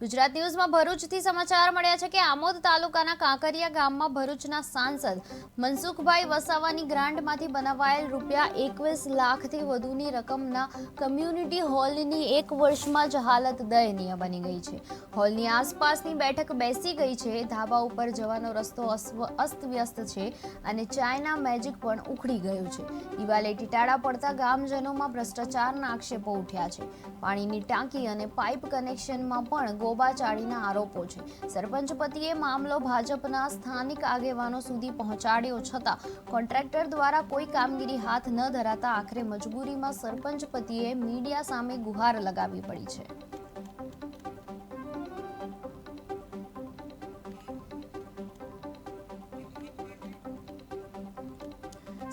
ગુજરાત ન્યૂઝમાં ભરૂચથી સમાચાર મળ્યા છે કે આમોદ તાલુકાના કાંકરિયા ગામમાં ભરૂચના સાંસદ મનસુખભાઈ વસાવાની ગ્રાન્ટમાંથી બનાવાયેલ રૂપિયા એકવીસ લાખથી વધુની રકમના કમ્યુનિટી હોલની એક વર્ષમાં જ હાલત દયનીય બની ગઈ છે. હોલની આસપાસની બેઠક બેસી ગઈ છે. ધાબા ઉપર જવાનો રસ્તો અસ્તવ્યસ્ત છે અને ચાઇના મેજિક પણ ઉખડી ગયું છે. દિવાલે ટીટાળા પડતા ગામજનોમાં ભ્રષ્ટાચારના આક્ષેપો ઉઠ્યા છે. પાણીની ટાંકી અને પાઇપ કનેક્શનમાં પણ ગોબાચાળીના આરોપો છે. સરપંચ પતિએ મામલો ભાજપના સ્થાનિક આગેવાનો સુધી પહોંચાડ્યો છતાં કોન્ટ્રાક્ટર દ્વારા કોઈ કામગીરી હાથ ન ધરાતા આખરે મજબૂરીમાં સરપંચ પતિએ મીડિયા સામે ગુહાર લગાવી પડી છે.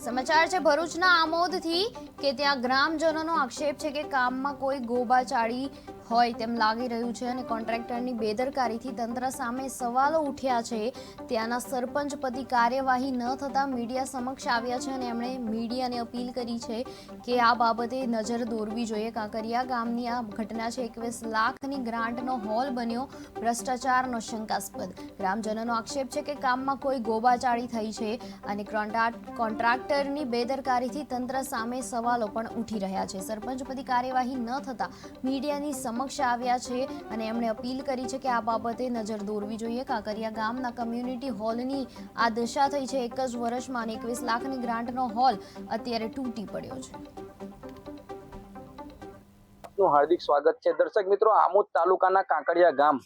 સમાચાર છે ભરૂચના આમોદથી કે ત્યાં ગ્રામજનોનો આક્ષેપ છે કે કામમાં કોઈ ગોબાચાળી હોય તેમ લાગી રહ્યું છે અને કોન્ટ્રાક્ટરની બેદરકારીથી તંત્ર સામે સવાલો ઉઠ્યા છે. ત્યાંના સરપંચ પતિ કાર્યવાહી ન થતાં મીડિયા સમક્ષ આવ્યા છે અને એમણે મીડિયાને અપીલ કરી છે કે આ બાબતે નજર દોરવી જોઈએ. કાંકરિયા ગામની આ ઘટના છે. એકવીસ લાખની ગ્રાન્ટનો હોલ બન્યો. ભ્રષ્ટાચારનો શંકાસ્પદ. ગ્રામજનોનો આક્ષેપ છે કે કામમાં કોઈ ગોબાચાળી થઈ છે અને કોન્ટ્રાક્ટ, કોન્ટ્રાક્ટરની બેદરકારીથી તંત્ર સામે સવાલો પણ ઉઠી રહ્યા છે. સરપંચ પતિ કાર્યવાહી ન થતાં મીડિયાની સમક્ષ આવ્યા છે અને એમણે અપીલ કરી છે કે આ બાબતે નજર દોરવી જોઈએ. કાંકરિયા ગામના કમ્યુનિટી હોલની આ દશા થઈ છે. એક જ વર્ષમાં એકવીસ લાખની ગ્રાન્ટનો હોલ અત્યારે તૂટી પડ્યો છે. હાર્દિક સ્વાગત છે. દર્શક મિત્રો, આમોદ તાલુકાના કાંકરિયા ગામ,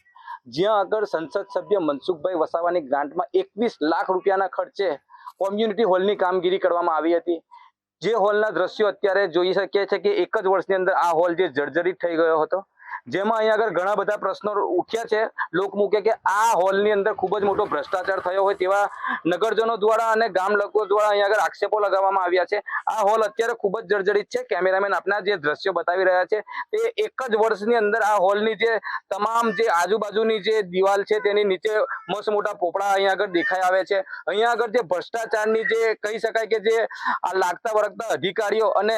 જ્યાં આગળ સંસદ સભ્ય મનસુખભાઈ વસાવાની ગ્રાન્ટમાં એકવીસ લાખ રૂપિયાના ખર્ચે કોમ્યુનિટી હોલની કામગીરી કરવામાં આવી હતી. જે હોલના દ્રશ્યો અત્યારે જોઈ શકીએ છીએ કે એક જ વર્ષની અંદર આ હોલ જે જર્જરિત થઈ ગયો હતો. જેમાં અહીંયા આગળ ઘણા બધા પ્રશ્નો ઉઠ્યા છે. લોક મૂકે કે આ હોલની અંદર ખૂબ જ મોટો ભ્રષ્ટાચાર થયો હોય તેવા નગરજનો દ્વારા અને ગામ લોકો દ્વારા અહીંયા આગળ આક્ષેપો લગાવવામાં આવ્યા છે. આ હોલ અત્યારે ખૂબ જ જર્જરિત છે. કેમેરામેન આપના જે દ્રશ્યો બતાવી રહ્યા છે તે એક જ વર્ષની અંદર આ હોલની જે તમામ જે આજુબાજુની જે દિવાલ છે તેની નીચે મસ્ત મોટા પોપડા અહીંયા આગળ દેખાઈ આવે છે. અહીંયા આગળ જે ભ્રષ્ટાચારની જે કહી શકાય કે જે આ લાગતા વળગતા અધિકારીઓ અને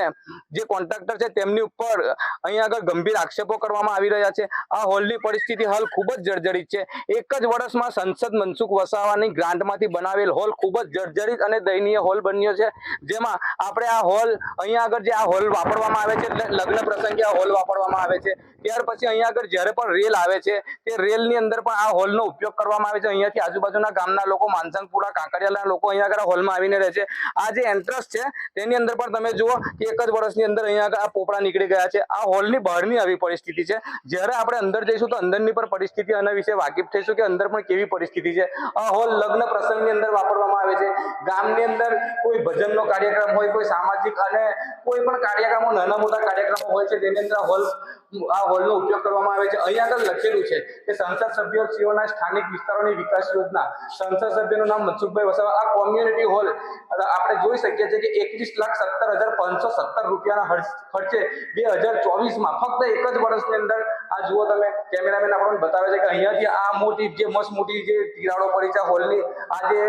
જે કોન્ટ્રાક્ટર છે તેમની ઉપર અહીંયા આગળ ગંભીર આક્ષેપો કરવામાં આવી રહ્યા છે. આ હોલની પરિસ્થિતિ હાલ ખૂબ જ જર્જરિત છે. એક જ વર્ષમાં સંસદ મનસુખ વસાવાની ગ્રાન્ટમાંથી બનાવેલ હોલ ખૂબ જ જર્જરિત અને દયનીય હોલ બન્યો છે. જેમાં આપણે આ હોલ અહીંયા આગળ જે આ હોલ વાપરવામાં આવે છે લગ્ન પ્રસંગે આ હોલ વાપરવામાં આવે છે. ત્યાર પછી અહીંયા આગળ જ્યારે પણ રેલ આવે છે, તે રેલની અંદર પણ આ હોલનો ઉપયોગ કરવામાં આવે છે. અહીંયાથી આજુબાજુના ગામના લોકો, માનસંગપુરા, કાંકરિયાના લોકો અહીંયા આગળ હોલમાં આવીને રહે છે. આ જે એન્ટ્રન્સ છે, તેની અંદર પણ તમે જુઓ કે એક જ વર્ષની અંદર અહીંયા આગળ આ પોપડા નીકળી ગયા છે. આ હોલની બહારની આવી પરિસ્થિતિ છે. જ્યારે આપણે અંદર જઈશું તો અંદરની પણ પરિસ્થિતિ આના વિશે વાકેફ થઈશું કે અંદર પણ કેવી પરિસ્થિતિ છે. આ હોલ લગ્ન પ્રસંગની અંદર વાપરવામાં આવે છે. ગામની અંદર કોઈ ભજનનો કાર્યક્રમ હોય, કોઈ સામાજિક અને કોઈ પણ કાર્યક્રમો, નાના મોટા કાર્યક્રમો હોય છે, તેની અંદર હોલ આ હોલનો ઉપયોગ કરવામાં આવે છે. અહીંયા આગળ લખેલું છે કે સંસદ સભ્યશ્રીઓના સ્થાનિક વિસ્તારોની વિકાસ યોજના. સંસદ સભ્યનું નામ મનસુખભાઈ વસાવા. આ કોમ્યુનિટી હોલ આપણે જોઈ શકીએ છીએ કે એકવીસ લાખ સત્તર હજાર પાંચસો સત્તર રૂપિયાના ખર્ચે બે હજાર ચોવીસમાં ફક્ત એક જ વર્ષની અંદર આ જુઓ તમે કેમેરામેન આપણને બતાવે છે કે અહીંયાથી આ મોટી, જે મસ્ત મોટી જે તિરાડો પડી છે હોલની, આ જે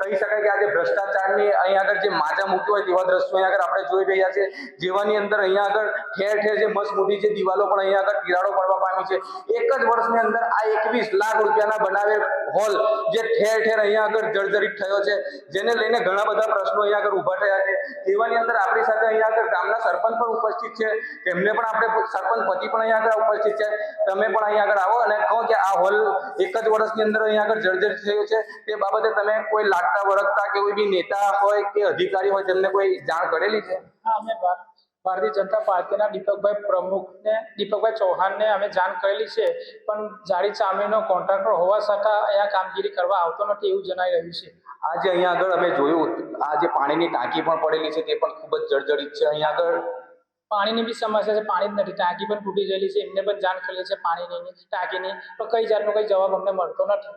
કહી શકાય કે આજે ભ્રષ્ટાચારની અહીંયા આગળ જે માજા મૂકી હોય તેવા દ્રશ્યો અહીંયા આગળ આપણે જોઈ રહ્યા છે જેવાની અંદર અહીંયા આગળ ઠેર ઠેર જે મસ્ત મોટી જે દિવાલો પણ અહીંયા આગળ તિરાડો પડવા પામી છે એક જ વર્ષની અંદર આ એકવીસ લાખ રૂપિયાના બનાવેલ હોલ જે ઠેર ઠેર અહીંયા આગળ જર્જરિત થયો છે જેને લઈને ઘણા બધા પ્રશ્નો અહીંયા આગળ ઊભા થયા છે તેવાની અંદર આપણી સાથે અહીંયા આગળ ગામના સરપંચ પણ ઉપસ્થિત છે તેમને પણ આપણે સરપંચ પતિ પણ અહીંયા આગળ ઉપસ્થિત છે તમે પણ અહીંયા આગળ આવો અને કહો કે આ હોલ એક જ વર્ષની અંદર અહીંયા આગળ જર્જરિત થયો છે તે બાબતે તમે કોઈ લાગતા વળગતા કે કોઈ બી નેતા હોય કે અધિકારી હોય તેમને કોઈ જાણ કરેલી છે? હા અમે ભારતીય જનતા પાર્ટીના દીપકભાઈ પ્રમુખને દીપકભાઈ ચૌહાણને અમે જાણ કરેલી છે પણ જાડી ચામડીનો કોન્ટ્રાક્ટર હોવા છતાં અહીંયા કામગીરી કરવા આવતો નથી એવું જણાઈ રહ્યું છે. આજે અહીંયા આગળ અમે જોયું આ જે પાણીની ટાંકી પણ પડેલી છે તે પણ ખૂબ જ જર્જરિત છે અહીંયા આગળ. પાણીની બી સમસ્યા છે પાણી જ નથી ટાંકી પણ તૂટી ગયેલી છે એમને પણ જાણ કરેલી છે પાણીની ટાંકીની પણ કઈ જાતનો કઈ જવાબ અમને મળતો નથી.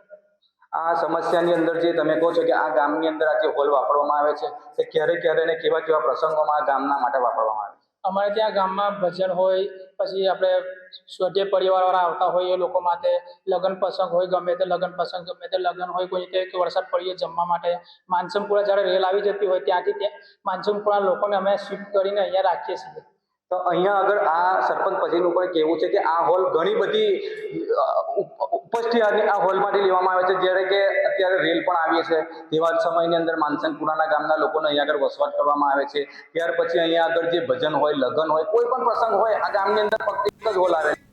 આ સમસ્યાની અંદર જે તમે કહો છો કે આ ગામની અંદર આ જે હોલ વાપરવામાં આવે છે, તે ક્યારે ક્યારે અને કેવા કેવા પ્રસંગોમાં ગામના માટે વાપરવામાં આવે છે? અમારે ત્યાં ગામમાં ભજન હોય, પછી આપણે સ્વધ્ય પરિવારવાળા આવતા હોય એ લોકો માટે લગ્ન પ્રસંગ હોય, ગમે તે લગ્ન પ્રસંગ, ગમે તે લગ્ન હોય, કોઈ રીતે વરસાદ પડીએ જમવા માટે. માનસમપુરા જ્યારે રેલ આવી જતી હોય ત્યાંથી ત્યાં માનસમપુરા લોકોને અમે શિફ્ટ કરીને અહીંયા રાખીએ છીએ. તો અહીંયા આગળ આ સરપંચ પછીનું પણ કહેવું છે કે આ હોલ ઘણી બધી અ, આ હોલમાંથી લેવામાં આવે છે. જ્યારે કે અત્યારે રેલ પણ આવી છે. તેવા સમયની અંદર માનસનપુરાના ગામના લોકોને અહીંયા આગળ વસવાટ કરવામાં આવે છે. ત્યાર પછી અહીંયા આગળ જે ભજન હોય લગ્ન હોય કોઈ પણ પ્રસંગ હોય આ ગામની અંદર ફક્ત એક જ હોલ આવે.